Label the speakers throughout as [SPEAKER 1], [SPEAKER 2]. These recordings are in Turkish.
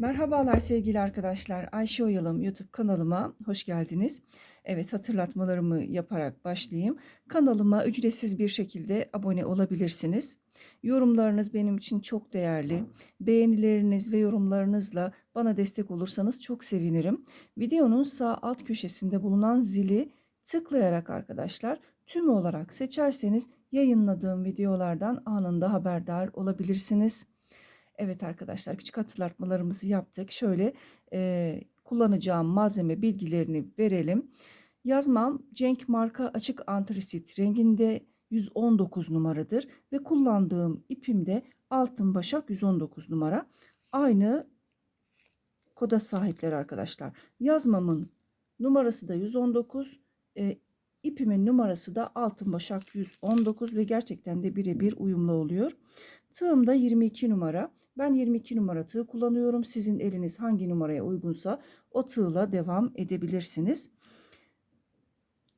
[SPEAKER 1] Merhabalar sevgili arkadaşlar. Ayşe Oyalım YouTube kanalıma hoş geldiniz. Evet hatırlatmalarımı yaparak başlayayım. Kanalıma ücretsiz bir şekilde abone olabilirsiniz. Yorumlarınız benim için çok değerli. Beğenileriniz ve yorumlarınızla bana destek olursanız çok sevinirim. Videonun sağ alt köşesinde bulunan zili tıklayarak arkadaşlar tüm olarak seçerseniz yayınladığım videolardan anında haberdar olabilirsiniz. Evet arkadaşlar küçük hatırlatmalarımızı yaptık. Şöyle e, kullanacağım malzeme bilgilerini verelim. Yazmam Cenk marka açık antrasit renginde 119 numaradır ve kullandığım ipim de altın başak 119 numara. Aynı koda sahipler arkadaşlar. Yazmamın numarası da 119, e, ipimin numarası da altın başak 119 ve gerçekten de birebir uyumlu oluyor. Tığım da 22 numara. Ben 22 numara tığ kullanıyorum. Sizin eliniz hangi numaraya uygunsa o tığla devam edebilirsiniz.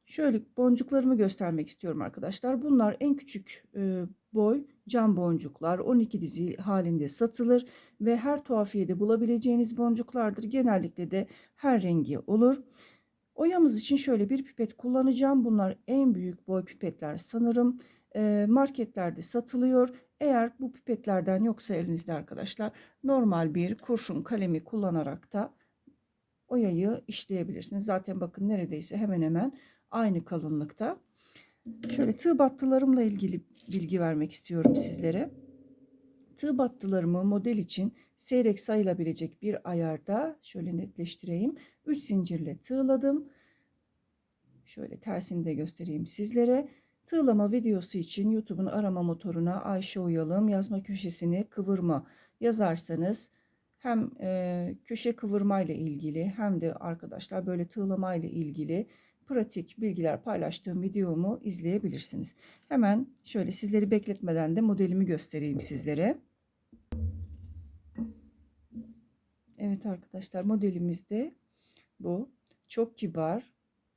[SPEAKER 1] Şöyle boncuklarımı göstermek istiyorum arkadaşlar. Bunlar en küçük e, boy cam boncuklar 12 dizi halinde satılır ve her tuhafiyede bulabileceğiniz boncuklardır. Genellikle de her rengi olur. Oyamız için şöyle bir pipet kullanacağım. Bunlar en büyük boy pipetler sanırım. E, marketlerde satılıyor. Eğer bu pipetlerden yoksa elinizde arkadaşlar normal bir kurşun kalemi kullanarak da oyayı işleyebilirsiniz. Zaten bakın neredeyse hemen hemen aynı kalınlıkta. Şöyle tığ battılarımla ilgili bilgi vermek istiyorum sizlere. Tığ battılarımı model için seyrek sayılabilecek bir ayarda şöyle netleştireyim. 3 zincirle tığladım. Şöyle tersini de göstereyim sizlere. Tığlama videosu için YouTube'un arama motoruna Ayşe Uyalım yazma köşesini kıvırma yazarsanız hem e, köşe kıvırma ile ilgili hem de arkadaşlar böyle tığlama ile ilgili pratik bilgiler paylaştığım videomu izleyebilirsiniz. Hemen şöyle sizleri bekletmeden de modelimi göstereyim sizlere. Evet arkadaşlar modelimiz de bu. Çok kibar,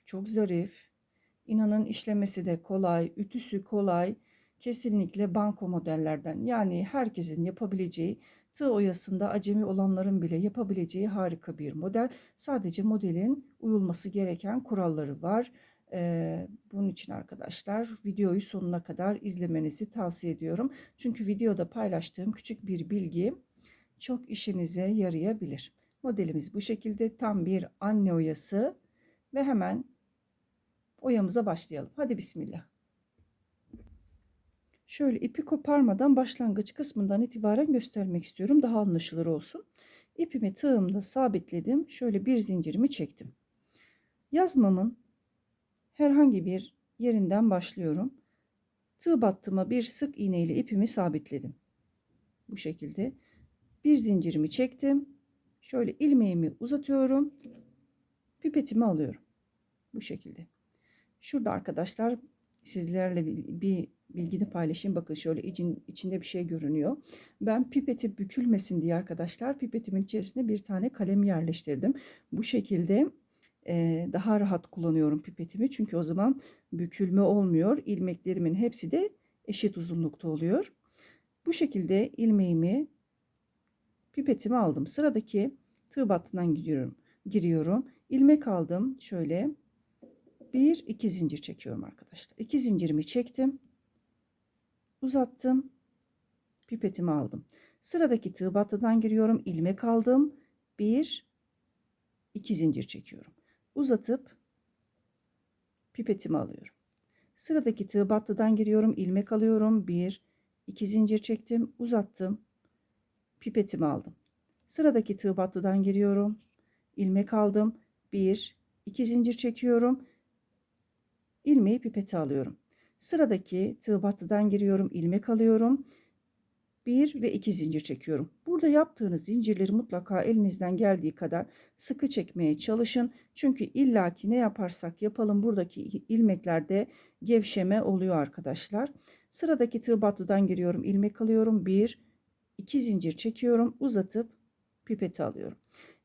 [SPEAKER 1] çok zarif, İnanın işlemesi de kolay, ütüsü kolay. Kesinlikle banko modellerden yani herkesin yapabileceği tığ oyasında acemi olanların bile yapabileceği harika bir model. Sadece modelin uyulması gereken kuralları var. Ee, bunun için arkadaşlar videoyu sonuna kadar izlemenizi tavsiye ediyorum. Çünkü videoda paylaştığım küçük bir bilgi çok işinize yarayabilir. Modelimiz bu şekilde tam bir anne oyası ve hemen oyamıza başlayalım. Hadi bismillah. Şöyle ipi koparmadan başlangıç kısmından itibaren göstermek istiyorum. Daha anlaşılır olsun. İpimi tığımda sabitledim. Şöyle bir zincirimi çektim. Yazmamın herhangi bir yerinden başlıyorum. Tığ battıma bir sık iğne ile ipimi sabitledim. Bu şekilde bir zincirimi çektim. Şöyle ilmeğimi uzatıyorum. Pipetimi alıyorum. Bu şekilde. Şurada arkadaşlar sizlerle bir bilgi de paylaşayım. Bakın şöyle için, içinde bir şey görünüyor. Ben pipeti bükülmesin diye arkadaşlar pipetimin içerisine bir tane kalem yerleştirdim. Bu şekilde e, daha rahat kullanıyorum pipetimi. Çünkü o zaman bükülme olmuyor. İlmeklerimin hepsi de eşit uzunlukta oluyor. Bu şekilde ilmeğimi pipetimi aldım. Sıradaki tığ battından gidiyorum. Giriyorum. İlmek aldım. Şöyle bir iki zincir çekiyorum arkadaşlar. İki zincirimi çektim. Uzattım. Pipetimi aldım. Sıradaki tığ battıdan giriyorum. ilmek aldım. Bir iki zincir çekiyorum. Uzatıp pipetimi alıyorum. Sıradaki tığ battıdan giriyorum. ilmek alıyorum. Bir iki zincir çektim. Uzattım. Pipetimi aldım. Sıradaki tığ battıdan giriyorum. ilmek aldım. Bir iki zincir çekiyorum ilmeği pipete alıyorum. Sıradaki tığ battıdan giriyorum, ilmek alıyorum. Bir ve iki zincir çekiyorum. Burada yaptığınız zincirleri mutlaka elinizden geldiği kadar sıkı çekmeye çalışın. Çünkü illaki ne yaparsak yapalım buradaki ilmeklerde gevşeme oluyor arkadaşlar. Sıradaki tığ battıdan giriyorum, ilmek alıyorum. Bir, iki zincir çekiyorum, uzatıp pipeti alıyorum.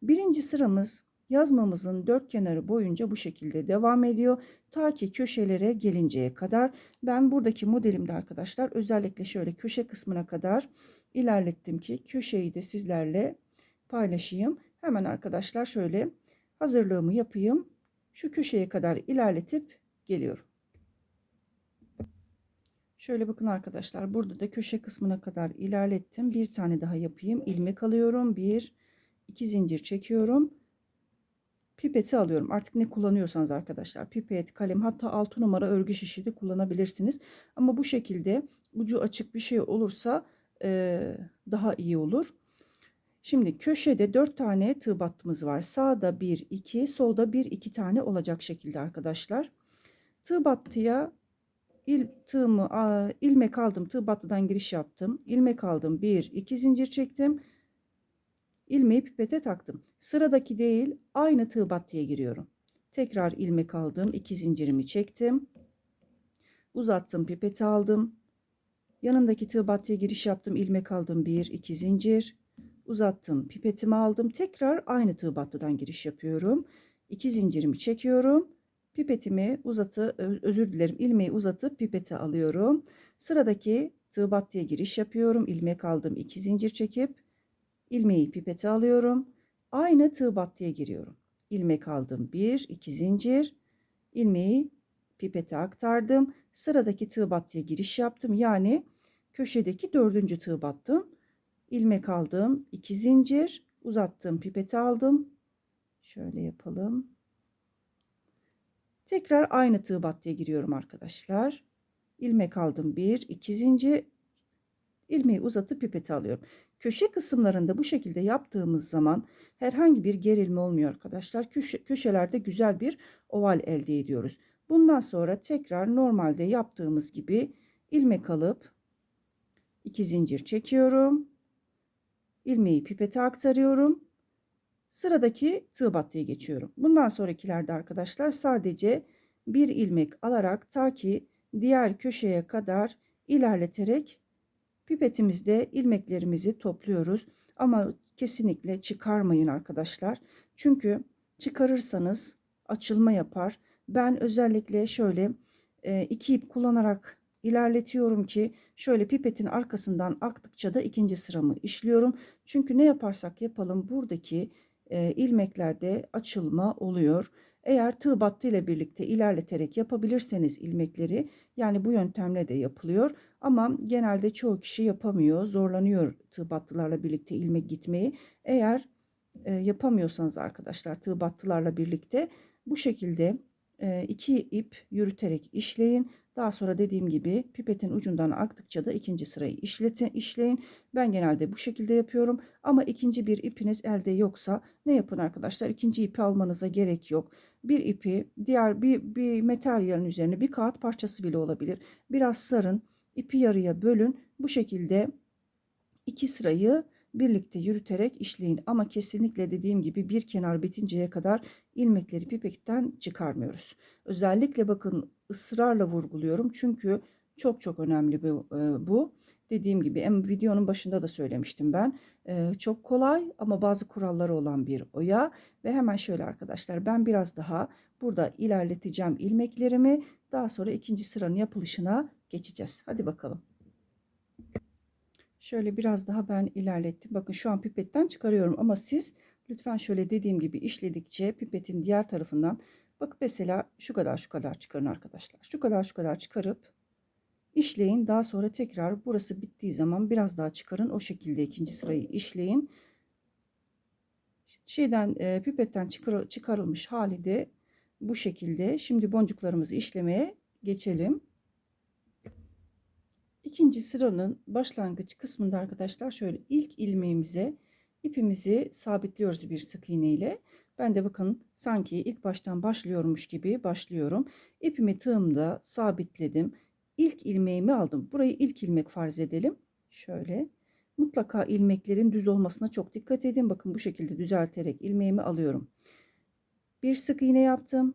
[SPEAKER 1] Birinci sıramız yazmamızın dört kenarı boyunca bu şekilde devam ediyor. Ta ki köşelere gelinceye kadar. Ben buradaki modelimde arkadaşlar özellikle şöyle köşe kısmına kadar ilerlettim ki köşeyi de sizlerle paylaşayım. Hemen arkadaşlar şöyle hazırlığımı yapayım. Şu köşeye kadar ilerletip geliyorum. Şöyle bakın arkadaşlar burada da köşe kısmına kadar ilerlettim. Bir tane daha yapayım. ilmek alıyorum. Bir, iki zincir çekiyorum. Pipeti alıyorum. Artık ne kullanıyorsanız arkadaşlar. Pipet, kalem hatta 6 numara örgü şişi de kullanabilirsiniz. Ama bu şekilde ucu açık bir şey olursa e, daha iyi olur. Şimdi köşede 4 tane tığ battımız var. Sağda 1, 2, solda 1, 2 tane olacak şekilde arkadaşlar. Tığ battıya il, tığımı a, ilmek aldım. Tığ battıdan giriş yaptım. İlmek aldım. 1, 2 zincir çektim. İlmeği pipete taktım. Sıradaki değil aynı tığ battıya giriyorum. Tekrar ilmek aldım. 2 zincirimi çektim. Uzattım pipeti aldım. Yanındaki tığ battıya giriş yaptım. ilmek aldım. 1, 2 zincir uzattım pipetimi aldım tekrar aynı tığ battıdan giriş yapıyorum 2 zincirimi çekiyorum pipetimi uzatı özür dilerim ilmeği uzatıp pipeti alıyorum sıradaki tığ battıya giriş yapıyorum ilmek aldım 2 zincir çekip ilmeği pipeti alıyorum aynı tığ battıya giriyorum ilmek aldım 1 2 zincir ilmeği pipete aktardım sıradaki tığ battıya giriş yaptım yani köşedeki dördüncü tığ battım ilmek aldım. 2 zincir uzattım. Pipeti aldım. Şöyle yapalım. Tekrar aynı tığ battıya giriyorum arkadaşlar. ilmek aldım. 1 2 zincir ilmeği uzatıp pipeti alıyorum. Köşe kısımlarında bu şekilde yaptığımız zaman herhangi bir gerilme olmuyor arkadaşlar. Köşe, köşelerde güzel bir oval elde ediyoruz. Bundan sonra tekrar normalde yaptığımız gibi ilmek alıp 2 zincir çekiyorum ilmeği pipete aktarıyorum. Sıradaki tığ battıya geçiyorum. Bundan sonrakilerde arkadaşlar sadece bir ilmek alarak ta ki diğer köşeye kadar ilerleterek pipetimizde ilmeklerimizi topluyoruz. Ama kesinlikle çıkarmayın arkadaşlar. Çünkü çıkarırsanız açılma yapar. Ben özellikle şöyle e, iki ip kullanarak ilerletiyorum ki şöyle pipetin arkasından aktıkça da ikinci sıramı işliyorum. Çünkü ne yaparsak yapalım buradaki e, ilmeklerde açılma oluyor. Eğer tığ battı ile birlikte ilerleterek yapabilirseniz ilmekleri yani bu yöntemle de yapılıyor. Ama genelde çoğu kişi yapamıyor, zorlanıyor tığ battılarla birlikte ilmek gitmeyi. Eğer e, yapamıyorsanız arkadaşlar tığ battılarla birlikte bu şekilde e, iki ip yürüterek işleyin. Daha sonra dediğim gibi pipetin ucundan aktıkça da ikinci sırayı işletin, işleyin. Ben genelde bu şekilde yapıyorum. Ama ikinci bir ipiniz elde yoksa ne yapın arkadaşlar? İkinci ipi almanıza gerek yok. Bir ipi diğer bir, bir materyalin üzerine bir kağıt parçası bile olabilir. Biraz sarın. ipi yarıya bölün. Bu şekilde iki sırayı birlikte yürüterek işleyin. Ama kesinlikle dediğim gibi bir kenar bitinceye kadar ilmekleri pipetten çıkarmıyoruz. Özellikle bakın ısrarla vurguluyorum. Çünkü çok çok önemli bu. E, bu. Dediğim gibi hem videonun başında da söylemiştim ben. E, çok kolay ama bazı kuralları olan bir oya. Ve hemen şöyle arkadaşlar ben biraz daha burada ilerleteceğim ilmeklerimi. Daha sonra ikinci sıranın yapılışına geçeceğiz. Hadi bakalım. Şöyle biraz daha ben ilerlettim. Bakın şu an pipetten çıkarıyorum ama siz lütfen şöyle dediğim gibi işledikçe pipetin diğer tarafından bak mesela şu kadar şu kadar çıkarın arkadaşlar. Şu kadar şu kadar çıkarıp işleyin. Daha sonra tekrar burası bittiği zaman biraz daha çıkarın. O şekilde ikinci sırayı işleyin. Şeyden e, pipetten çıkar, çıkarılmış hali de bu şekilde. Şimdi boncuklarımızı işlemeye geçelim. İkinci sıranın başlangıç kısmında arkadaşlar şöyle ilk ilmeğimize ipimizi sabitliyoruz bir sık iğne ile. Ben de bakın sanki ilk baştan başlıyormuş gibi başlıyorum. İpimi tığımda sabitledim. İlk ilmeğimi aldım. Burayı ilk ilmek farz edelim. Şöyle. Mutlaka ilmeklerin düz olmasına çok dikkat edin. Bakın bu şekilde düzelterek ilmeğimi alıyorum. Bir sık iğne yaptım.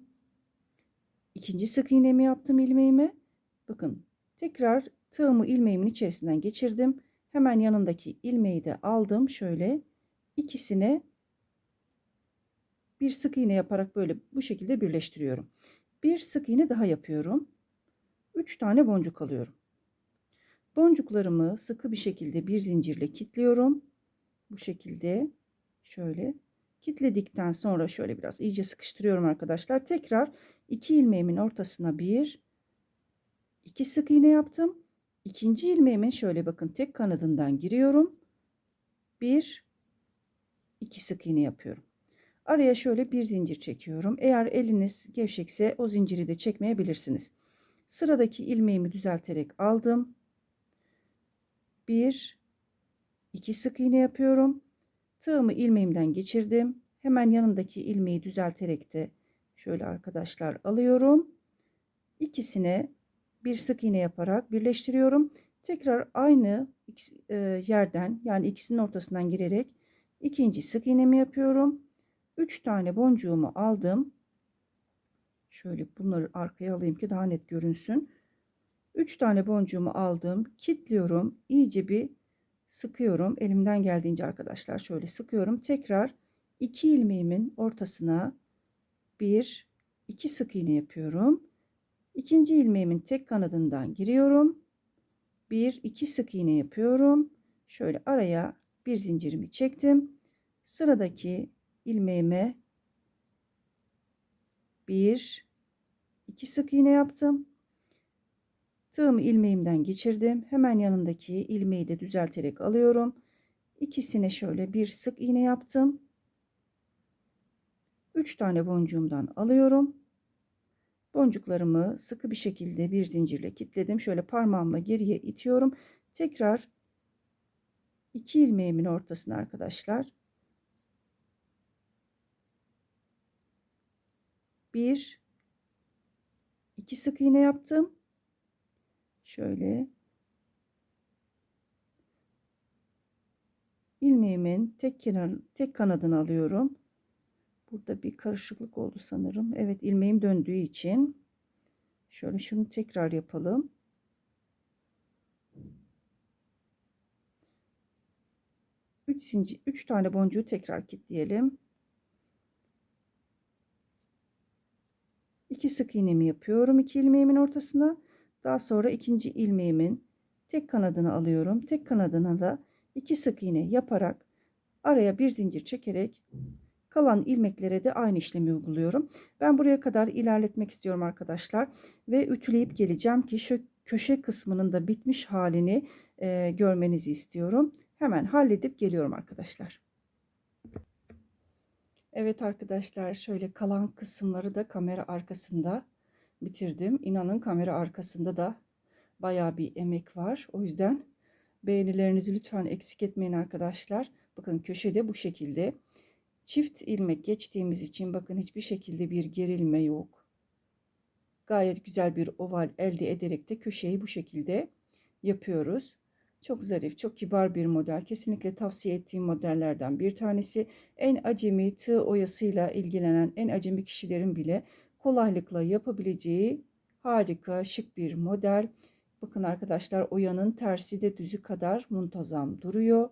[SPEAKER 1] İkinci sık iğnemi yaptım ilmeğime. Bakın tekrar tığımı ilmeğimin içerisinden geçirdim. Hemen yanındaki ilmeği de aldım. Şöyle ikisine bir sık iğne yaparak böyle bu şekilde birleştiriyorum. Bir sık iğne daha yapıyorum. 3 tane boncuk alıyorum. Boncuklarımı sıkı bir şekilde bir zincirle kilitliyorum. Bu şekilde Şöyle kitledikten sonra şöyle biraz iyice sıkıştırıyorum arkadaşlar. Tekrar iki ilmeğimin ortasına bir iki sık iğne yaptım. İkinci ilmeğimin şöyle bakın tek kanadından giriyorum. Bir iki sık iğne yapıyorum. Araya şöyle bir zincir çekiyorum. Eğer eliniz gevşekse o zinciri de çekmeyebilirsiniz. Sıradaki ilmeğimi düzelterek aldım. Bir, iki sık iğne yapıyorum. Tığımı ilmeğimden geçirdim. Hemen yanındaki ilmeği düzelterek de şöyle arkadaşlar alıyorum. İkisine bir sık iğne yaparak birleştiriyorum. Tekrar aynı e, yerden yani ikisinin ortasından girerek ikinci sık iğnemi yapıyorum. 3 tane boncuğumu aldım. Şöyle bunları arkaya alayım ki daha net görünsün. 3 tane boncuğumu aldım. Kitliyorum. İyice bir sıkıyorum. Elimden geldiğince arkadaşlar şöyle sıkıyorum. Tekrar 2 ilmeğimin ortasına bir iki sık iğne yapıyorum. İkinci ilmeğimin tek kanadından giriyorum. Bir iki sık iğne yapıyorum. Şöyle araya bir zincirimi çektim. Sıradaki ilmeğime bir iki sık iğne yaptım. Tığımı ilmeğimden geçirdim. Hemen yanındaki ilmeği de düzelterek alıyorum. İkisine şöyle bir sık iğne yaptım. 3 tane boncuğumdan alıyorum. Boncuklarımı sıkı bir şekilde bir zincirle kilitledim. Şöyle parmağımla geriye itiyorum. Tekrar iki ilmeğimin ortasına arkadaşlar bir iki sık iğne yaptım. Şöyle ilmeğimin tek kenar tek kanadını alıyorum. Burada bir karışıklık oldu sanırım. Evet ilmeğim döndüğü için şöyle şunu tekrar yapalım. Üç zincir, üç tane boncuğu tekrar kilitleyelim. 2 sık iğnemi yapıyorum iki ilmeğimin ortasına. Daha sonra ikinci ilmeğimin tek kanadını alıyorum. Tek kanadına da 2 sık iğne yaparak araya bir zincir çekerek kalan ilmeklere de aynı işlemi uyguluyorum. Ben buraya kadar ilerletmek istiyorum arkadaşlar ve ütüleyip geleceğim ki şu köşe kısmının da bitmiş halini e, görmenizi istiyorum. Hemen halledip geliyorum arkadaşlar. Evet arkadaşlar şöyle kalan kısımları da kamera arkasında bitirdim. İnanın kamera arkasında da baya bir emek var. O yüzden beğenilerinizi lütfen eksik etmeyin arkadaşlar. Bakın köşede bu şekilde çift ilmek geçtiğimiz için bakın hiçbir şekilde bir gerilme yok. Gayet güzel bir oval elde ederek de köşeyi bu şekilde yapıyoruz. Çok zarif, çok kibar bir model. Kesinlikle tavsiye ettiğim modellerden bir tanesi. En acemi tığ oyasıyla ilgilenen en acemi kişilerin bile kolaylıkla yapabileceği harika, şık bir model. Bakın arkadaşlar oyanın tersi de düzü kadar muntazam duruyor.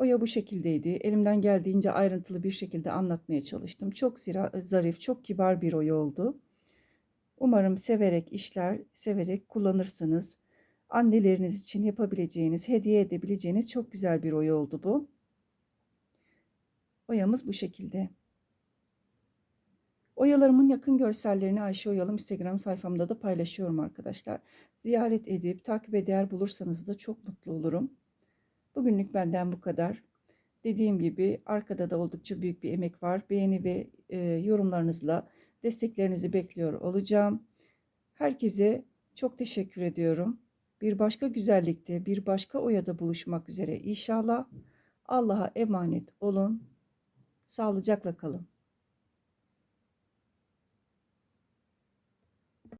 [SPEAKER 1] Oya bu şekildeydi. Elimden geldiğince ayrıntılı bir şekilde anlatmaya çalıştım. Çok zira, zarif, çok kibar bir oya oldu. Umarım severek işler, severek kullanırsınız anneleriniz için yapabileceğiniz, hediye edebileceğiniz çok güzel bir oya oldu bu. Oyamız bu şekilde. Oyalarımın yakın görsellerini Ayşe Oyalım Instagram sayfamda da paylaşıyorum arkadaşlar. Ziyaret edip takip eder bulursanız da çok mutlu olurum. Bugünlük benden bu kadar. Dediğim gibi arkada da oldukça büyük bir emek var. Beğeni ve e, yorumlarınızla desteklerinizi bekliyor olacağım. Herkese çok teşekkür ediyorum. Bir başka güzellikte, bir başka oyada buluşmak üzere inşallah. Allah'a emanet olun. Sağlıcakla kalın.